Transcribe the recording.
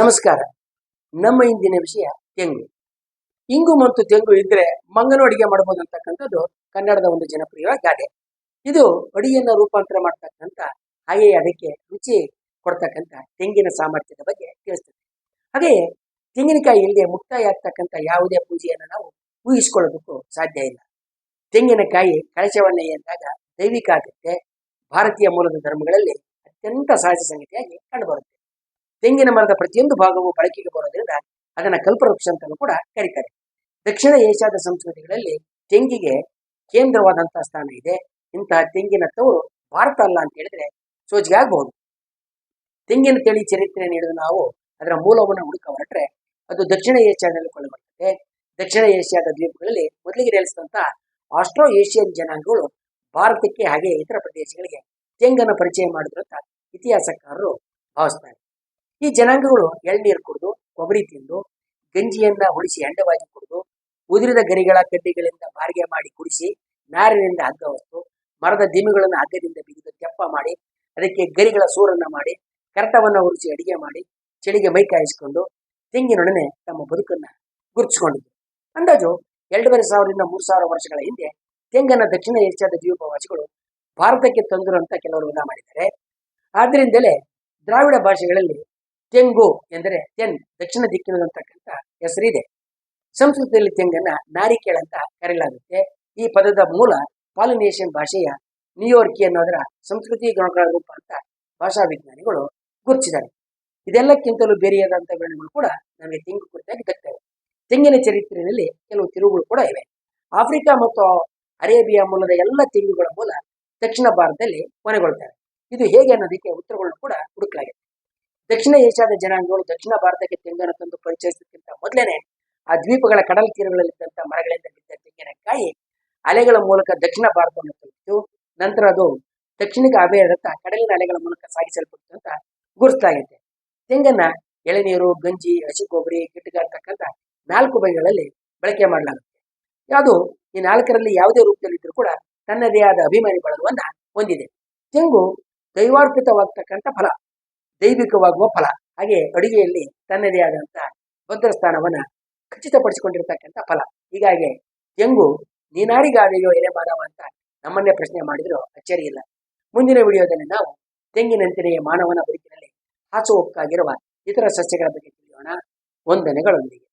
ನಮಸ್ಕಾರ. ನಮ್ಮ ಇಂದಿನ ವಿಷಯ ತೆಂಗು. ಇಂಗು ಮತ್ತು ತೆಂಗು ಇದ್ರೆ ಮಂಗನ ಅಡಿಗೆ ಮಾಡಬಹುದು ಅಂತಕ್ಕಂಥದ್ದು ಕನ್ನಡದ ಒಂದು ಜನಪ್ರಿಯ ಗಾದೆ. ಇದು ಅಡಿಯನ್ನು ರೂಪಾಂತರ ಮಾಡ್ತಕ್ಕಂಥ ಹಾಗೆ ಅದಕ್ಕೆ ರುಚಿ ಕೊಡ್ತಕ್ಕಂಥ ತೆಂಗಿನ ಸಾಮರ್ಥ್ಯದ ಬಗ್ಗೆ ತಿಳಿಸ್ತದೆ. ಹಾಗೆಯೇ ತೆಂಗಿನಕಾಯಿ ಇಲ್ಲದೆ ಮುಕ್ತಾಯ ಆಗ್ತಕ್ಕಂಥ ಯಾವುದೇ ಪೂಜೆಯನ್ನು ನಾವು ಊಹಿಸಿಕೊಳ್ಳೋದಕ್ಕೂ ಸಾಧ್ಯ ಇಲ್ಲ. ತೆಂಗಿನಕಾಯಿ ಕಳಶವನ್ನೇ ಎಂದಾಗ ದೈವಿಕ ಆಗುತ್ತೆ ಭಾರತೀಯ ಮೂಲದ ಧರ್ಮಗಳಲ್ಲಿ ಅತ್ಯಂತ ಸಹಜ ಸಂಗತಿಯಾಗಿ ಕಂಡುಬರುತ್ತೆ. ತೆಂಗಿನ ಮರದ ಪ್ರತಿಯೊಂದು ಭಾಗವು ಬಳಕೆಗೆ ಬರೋದ್ರಿಂದ ಅದನ್ನ ಕಲ್ಪವೃಕ್ಷ ಅಂತಲೂ ಕೂಡ ಕರೀತಾರೆ. ದಕ್ಷಿಣ ಏಷ್ಯಾದ ಸಂಸ್ಕೃತಿಗಳಲ್ಲಿ ತೆಂಗಿಗೆ ಕೇಂದ್ರವಾದಂತಹ ಸ್ಥಾನ ಇದೆ. ಇಂತಹ ತೆಂಗಿನ ತವರು ಭಾರತ ಅಲ್ಲ ಅಂತ ಹೇಳಿದ್ರೆ ಸೋಜಿಗೆ ಆಗಬಹುದು. ತೆಂಗಿನ ತಳಿ ಚರಿತ್ರೆ ನೀಡಿದ ನಾವು ಅದರ ಮೂಲವನ್ನು ಹುಡುಕ ಹೊರಟ್ರೆ ಅದು ದಕ್ಷಿಣ ಏಷ್ಯಾದಲ್ಲಿ ಕೊಳ್ಳಬರ್ತದೆ ದಕ್ಷಿಣ ಏಷ್ಯಾದ ದ್ವೀಪಗಳಲ್ಲಿ ಮೊದಲಿಗೆ ನೆಲೆಸಿದಂತಹ ಆಸ್ಟ್ರೋ ಏಷ್ಯನ್ ಜನಾಂಗಗಳು ಭಾರತಕ್ಕೆ ಹಾಗೆ ಇತರ ಪ್ರದೇಶಗಳಿಗೆ ತೆಂಗನ್ನು ಪರಿಚಯ ಮಾಡಿದ್ರು ಅಂತ ಇತಿಹಾಸಕಾರರು ಭಾವಿಸ್ತಾರೆ. ಈ ಜನಾಂಗಗಳು ಎಳ್ನೀರು ಕುಡಿದು, ಕೊಬ್ಬರಿ ತಿಂದು, ಗಂಜಿಯನ್ನ ಉಳಿಸಿ ಅಂಡವಾಗಿ ಕುಡಿದು, ಉದುರಿದ ಗರಿಗಳ ಕಡ್ಡಿಗಳಿಂದ ಬಾರಿಗೆ ಮಾಡಿ ಕುಡಿಸಿ, ನಾರಿನಿಂದ ಹಗ್ಗ ಹೊತ್ತು, ಮರದ ದಿಮಿಗಳನ್ನು ಹಗ್ಗದಿಂದ ಬಿಗಿದು ತೆಪ್ಪ ಮಾಡಿ, ಅದಕ್ಕೆ ಗರಿಗಳ ಸೂರನ್ನ ಮಾಡಿ, ಕರಟವನ್ನ ಉರಿಸಿ ಅಡಿಗೆ ಮಾಡಿ, ಚಳಿಗೆ ಮೈ ಕಾಯಿಸಿಕೊಂಡು, ತೆಂಗಿನೊಡನೆ ತಮ್ಮ ಬದುಕನ್ನ ಗುರುತಿಸಿಕೊಂಡಿದ್ದರು ಅಂದಾಜು ಎರಡೂವರೆ ಸಾವಿರದಿಂದ ಮೂರು ಸಾವಿರ ವರ್ಷಗಳ ಹಿಂದೆ ತೆಂಗನ್ನ ದಕ್ಷಿಣ ಏಷ್ಯಾದ ದ್ವೀಪವಾಸಿಗಳು ಭಾರತಕ್ಕೆ ತಂದರು ಅಂತ ಕೆಲವರು ವಿಧ ಮಾಡಿದ್ದಾರೆ. ಆದ್ದರಿಂದಲೇ ದ್ರಾವಿಡ ಭಾಷೆಗಳಲ್ಲಿ ತೆಂಗು ಎಂದರೆ ತೆನ್, ದಕ್ಷಿಣ ದಿಕ್ಕಿನಲ್ಲಿರತಕ್ಕಂಥ ಹೆಸರಿದೆ. ಸಂಸ್ಕೃತದಲ್ಲಿ ತೆಂಗನ್ನ ನಾರಿಕೇಳ ಅಂತ ಕರೆಯಲಾಗುತ್ತೆ. ಈ ಪದದ ಮೂಲ ಪಾಲಿನೇಷಿಯನ್ ಭಾಷೆಯ ನ್ಯೂಯಾರ್ಕಿ ಅನ್ನೋದರ ಸಂಸ್ಕೃತಿ ಗ್ರಹಗಳ ರೂಪ ಅಂತ ಭಾಷಾ ವಿಜ್ಞಾನಿಗಳು ಗುರುತಿಸಿದ್ದಾರೆ. ಇದೆಲ್ಲಕ್ಕಿಂತಲೂ ಬೇರೆಯಾದಂಥ ವಿವರಣೆಗಳು ಕೂಡ ನಮಗೆ ತೆಂಗು ಕುರಿತಾಗಿ ದಕ್ಕವೆ ತೆಂಗಿನ ಚರಿತ್ರೆಯಲ್ಲಿ ಕೆಲವು ತಿರುವುಗಳು ಕೂಡ ಇವೆ. ಆಫ್ರಿಕಾ ಮತ್ತು ಅರೇಬಿಯಾ ಮೂಲದ ಎಲ್ಲ ತೆಂಗುಗಳ ಮೂಲ ದಕ್ಷಿಣ ಭಾರತದಲ್ಲಿ ಕೊನೆಗೊಳ್ತವೆ ಇದು ಹೇಗೆ ಅನ್ನೋದಕ್ಕೆ ಉತ್ತರಗಳನ್ನು ಕೂಡ ಹುಡುಕಲಾಗಿದೆ. ದಕ್ಷಿಣ ಏಷ್ಯಾದ ಜನಾಂಗಗಳು ದಕ್ಷಿಣ ಭಾರತಕ್ಕೆ ತೆಂಗನ್ನು ತಂದು ಪರಿಚಯಿಸೋದಕ್ಕಿಂತ ಮೊದಲೇನೆ ಆ ದ್ವೀಪಗಳ ಕಡಲ ತೀರಗಳಲ್ಲಿದ್ದಂಥ ಮರಗಳಿಂದ ಬಿದ್ದ ತೆಂಗಿನಕಾಯಿ ಅಲೆಗಳ ಮೂಲಕ ದಕ್ಷಿಣ ಭಾರತವನ್ನು ತಲುಪಿತು. ನಂತರ ಅದು ದಕ್ಷಿಣಕ್ಕೆ ಅಭಯದತ್ತ ಕಡಲಿನ ಅಲೆಗಳ ಮೂಲಕ ಸಾಗಿಸಲ್ಪಟ್ಟು ಅಂತ ಗುರುತಾಗಿದೆ. ತೆಂಗನ್ನ ಎಳೆನೀರು, ಗಂಜಿ, ಹಸಿ ಕೊಬ್ಬರಿ ಅಂತಕ್ಕಂಥ ನಾಲ್ಕು ಬಗೆಗಳಲ್ಲಿ ಬಳಕೆ ಮಾಡಲಾಗುತ್ತೆ. ಯಾವುದು ಈ ನಾಲ್ಕರಲ್ಲಿ ಯಾವುದೇ ರೂಪದಲ್ಲಿದ್ದರೂ ಕೂಡ ತನ್ನದೇ ಆದ ಅಭಿಮಾನಿ ಬಳಗವನ್ನ ಹೊಂದಿದೆ. ತೆಂಗು ದೈವಾರ್ಪಿತವಾಗ್ತಕ್ಕಂಥ ಫಲ. ದೈವಿಕವಾಗುವ ಫಲ. ಹಾಗೆ ಅಡುಗೆಯಲ್ಲಿ ತನ್ನದೇ ಆದಂತಹ ಭದ್ರ ಸ್ಥಾನವನ್ನ ಖಚಿತಪಡಿಸಿಕೊಂಡಿರ್ತಕ್ಕಂಥ ಫಲ. ಹೀಗಾಗಿ ತೆಂಗು ನೀನಾರಿಗಾದೆಯೋ ಎಲೆ ಮಾನವ ಅಂತ ನಮ್ಮನ್ನೇ ಪ್ರಶ್ನೆ ಮಾಡಿದ್ರು, ಅಚ್ಚರಿ ಇಲ್ಲ. ಮುಂದಿನ ವಿಡಿಯೋದಲ್ಲಿ ನಾವು ತೆಂಗಿನಂತೆಯೇ ಮಾನವನ ಬದುಕಿನಲ್ಲಿ ಹಾಸುಹೊಕ್ಕಾಗಿರುವ ಇತರ ಸಸ್ಯಗಳ ಬಗ್ಗೆ ತಿಳಿಯೋಣ. ವಂದನೆಗಳೊಂದಿಗೆ.